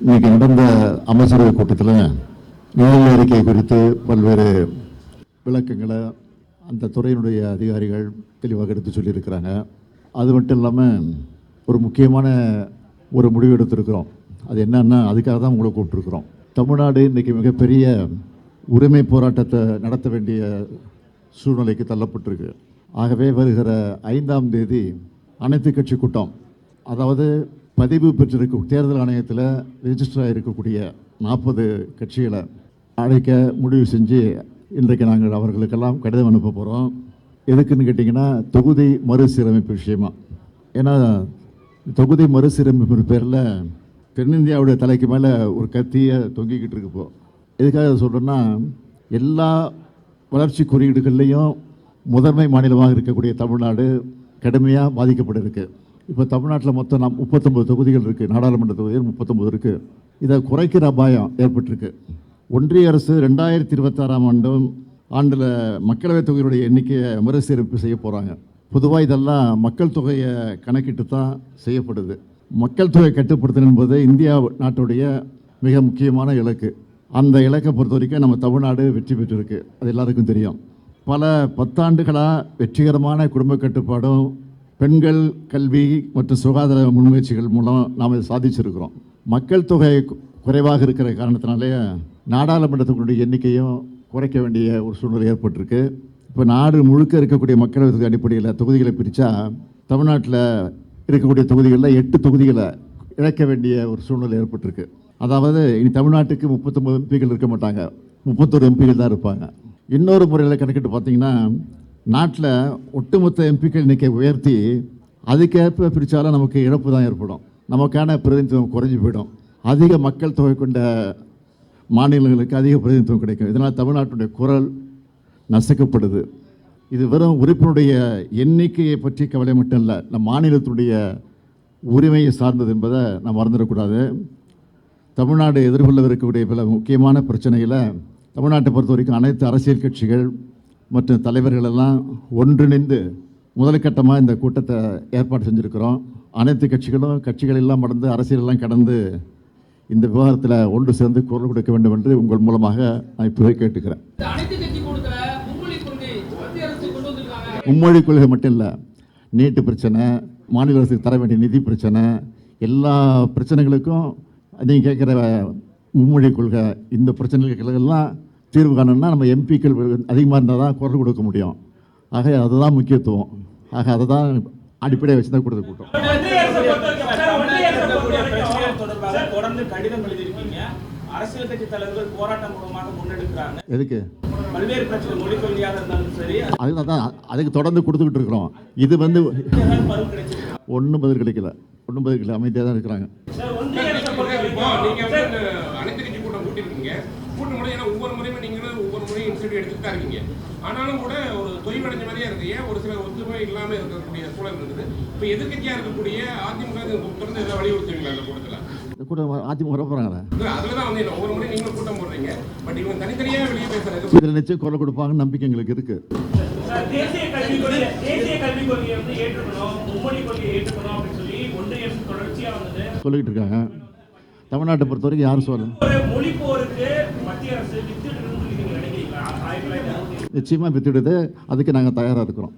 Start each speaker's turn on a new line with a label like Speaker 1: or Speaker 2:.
Speaker 1: இன்னைக்கு நடந்த அமைச்சரவை கூட்டத்தில் நிழல் அறிக்கை குறித்து பல்வேறு விளக்கங்களை அந்த துறையினுடைய அதிகாரிகள் தெளிவாக எடுத்து சொல்லியிருக்கிறாங்க. அது மட்டும் இல்லாமல் ஒரு முக்கியமான ஒரு முடிவு எடுத்திருக்கிறோம். அது என்னன்னா அதுக்காக தான் உங்களை கூப்பிட்டுருக்குறோம். தமிழ்நாடு இன்றைக்கி மிகப்பெரிய உரிமை போராட்டத்தை நடத்த வேண்டிய சூழ்நிலைக்கு தள்ளப்பட்டிருக்கு. ஆகவே வருகிற ஐந்தாம் தேதி அனைத்து கட்சி கூட்டம் அதாவது பதிவு பெற்றிருக்க தேர்தல் ஆணையத்தில் ரிஜிஸ்டர் ஆகியிருக்கக்கூடிய நாற்பது கட்சிகளை அழைக்க முடிவு செஞ்சு இன்றைக்கு நாங்கள் அவர்களுக்கெல்லாம் கடிதம் அனுப்ப போகிறோம் எதுக்குன்னு கேட்டிங்கன்னா தொகுதி மறுசீரமைப்பு விஷயமா. ஏன்னா தொகுதி மறுசீரமைப்பு பேரில் தென்னிந்தியாவுடைய தலைக்கு மேலே ஒரு கத்தியை தொங்கிக்கிட்டு இருக்குப்போ எதுக்காக சொல்கிறேன்னா எல்லா வளர்ச்சி குறியீடுகள்லையும் முதன்மை மாநிலமாக இருக்கக்கூடிய தமிழ்நாடு கடுமையாக பாதிக்கப்பட்டிருக்கு. இப்போ தமிழ்நாட்டில் மொத்தம் நம் முப்பத்தொம்பது தொகுதிகள் இருக்குது நாடாளுமன்ற தொகுதிகள் முப்பத்தொம்பது இருக்குது இதை குறைக்கிற அபாயம் ஏற்பட்டிருக்கு. ஒன்றிய அரசு ரெண்டாயிரத்தி இருபத்தாறாம் ஆண்டும் ஆண்டில் மக்களவைத் தொகையினுடைய எண்ணிக்கையை மறுசீரமைப்பு செய்ய போகிறாங்க பொதுவாக இதெல்லாம் மக்கள் தொகையை கணக்கிட்டு தான் செய்யப்படுது. மக்கள் தொகை கட்டுப்படுத்தணும் என்பது இந்தியா நாட்டுடைய மிக முக்கியமான இலக்கு. அந்த இலக்கை பொறுத்த வரைக்கும் நம்ம தமிழ்நாடு வெற்றி பெற்றிருக்கு. அது எல்லாருக்கும் தெரியும். பல பத்தாண்டுகளாக வெற்றிகரமான குடும்ப கட்டுப்பாடும் பெண்கள் கல்வி மற்றும் சுகாதார முன்முயற்சிகள் மூலம் நாம் இதை சாதிச்சிருக்கிறோம். மக்கள் தொகை குறைவாக இருக்கிற காரணத்தினாலே நாடாளுமன்றத்தினுடைய எண்ணிக்கையும் குறைக்க வேண்டிய ஒரு சூழ்நிலை ஏற்பட்டிருக்கு. இப்போ நாடு முழுக்க இருக்கக்கூடிய மக்களவை அடிப்படையில் தொகுதிகளை பிரித்தா தமிழ்நாட்டில் இருக்கக்கூடிய தொகுதிகளில் எட்டு தொகுதிகளை இழக்க வேண்டிய ஒரு சூழ்நிலை ஏற்பட்டிருக்கு. அதாவது இனி தமிழ்நாட்டுக்கு முப்பத்தொம்பது எம்பிகள் இருக்க மாட்டாங்க. முப்பத்தொரு எம்பிகள் தான் இருப்பாங்க. இன்னொரு முறையில் கணக்கிட்டு பார்த்தீங்கன்னா நாட்டில் ஒட்டுமொத்த எம்பிக்கள் இன்றைக்கி உயர்த்தி அதுக்கேற்ப பிரித்தாலும் நமக்கு இழப்பு தான் ஏற்படும். நமக்கான பிரதிநிதித்துவம் குறைஞ்சி போயிடும். அதிக மக்கள் தொகை கொண்ட மாநிலங்களுக்கு அதிக பிரதிநிதித்துவம் கிடைக்கும். இதனால் தமிழ்நாட்டுடைய குரல் நசுக்கப்படுது. இது வெறும் உறுப்பினுடைய எண்ணிக்கையை பற்றி கவலை மட்டும் இல்லை நம் மாநிலத்துடைய உரிமையை சார்ந்தது என்பதை நாம் மறந்துடக்கூடாது. தமிழ்நாடு எதிர்கொள்ளவிருக்கக்கூடிய பல முக்கியமான பிரச்சனைகளை தமிழ்நாட்டை பொறுத்த வரைக்கும் அனைத்து அரசியல் கட்சிகள் மற்றும் தலைவர்களெல்லாம் ஒன்றிணைந்து முதல்கட்டமாக இந்த கூட்டத்தை ஏற்பாடு செஞ்சுருக்கிறோம். அனைத்து கட்சிகளும் கட்சிகள் எல்லாம் கடந்து அரசியலெல்லாம் கடந்து இந்த விவகாரத்தில் ஒன்று சேர்ந்து குரல் கொடுக்க வேண்டும் என்று உங்கள் மூலமாக நான் இப்போவே கேட்டுக்கிறேன்.
Speaker 2: மும்மொழி கொள்கை
Speaker 1: மும்மொழி கொள்கை மட்டும் இல்லை நீட்டு பிரச்சனை மாநில அரசுக்கு தர வேண்டிய நிதி பிரச்சனை எல்லா பிரச்சனைகளுக்கும் நீங்கள் கேட்குற மும்மொழி கொள்கை இந்த பிரச்சனைகளுக்கெல்லாம் தீர்வு காணணும்னா நம்ம எம்பிக்கள் அதிகமாக இருந்தால் தான் குரல் கொடுக்க முடியும். ஆக அதுதான் முக்கியத்துவம். ஆக அதை தான் அடிப்படையை வச்சு தான் கொடுத்த கூட்டம்.
Speaker 3: தொடர்ந்து கடிதம் எழுதியிருக்கீங்க அரசியல் கட்சி தலைவர்கள் போராட்டம் மூலமாக முன்னெடுக்கிறாங்க
Speaker 1: எதுக்கு?
Speaker 3: பல்வேறு பிரச்சனை மொழிக் கொள்கையாக இருந்தாலும் சரி
Speaker 1: அதுக்கு அதுக்கு தொடர்ந்து கொடுத்துக்கிட்டு இருக்கிறோம். இது வந்து ஒன்றும் பதில் கிடைக்கல. ஒன்றும் பதில் கிடைக்கல. அமைதியாக தான் இருக்கிறாங்க.
Speaker 4: கூட்டம் முறை ஏன்னா ஒவ்வொரு முறையுமே நீங்களும் ஒவ்வொரு முறையும் இன்ஸ்டியூட் எடுத்துட்டு தான் இருக்கீங்க. ஆனாலும் கூட ஒரு தொய்வடைஞ்ச மாதிரியே இருக்கு. ஏன் ஒரு சில ஒத்துமை இல்லாம இருக்கக்கூடிய சூழல் இருக்குது. இப்போ எதிர்க்கட்சியா இருக்கக்கூடிய அதிமுக தொடர்ந்து எதாவது வலியுறுத்துவீங்களா அந்த கூட்டத்தில்?
Speaker 1: கூட்டம் அதிமுக போகிறாங்களே
Speaker 4: அதுல தான் வந்து என்ன, ஒவ்வொரு முறையும் நீங்களும் கூட்டம் போடுறீங்க. பட் இவங்க தனித்தனியா வெளியே பேசுறது
Speaker 1: இதில் நிச்சயம் குரல் கொடுப்பாங்கன்னு நம்பிக்கை எங்களுக்கு இருக்குது
Speaker 3: சார், தேசிய கல்விக் கொள்கை தேசிய கல்விக் கொள்கையை வந்து ஏற்றுக்கணும் மும்மொழி கொள்கையை ஏற்றுக்கணும் அப்படின்னு சொல்லி ஒன்றிய அரசு தொடர்ச்சியா வந்து
Speaker 1: சொல்லிக்கிட்டு இருக்காங்க. தமிழ்நாட்டை பொறுத்த வரைக்கும் யாரும் சொல்லணும்
Speaker 3: மொழி போருக்கு நினைக்கிறீங்களா
Speaker 1: நிச்சயமாக வித்துடுது அதுக்கு நாங்கள் தயாராக இருக்கிறோம்.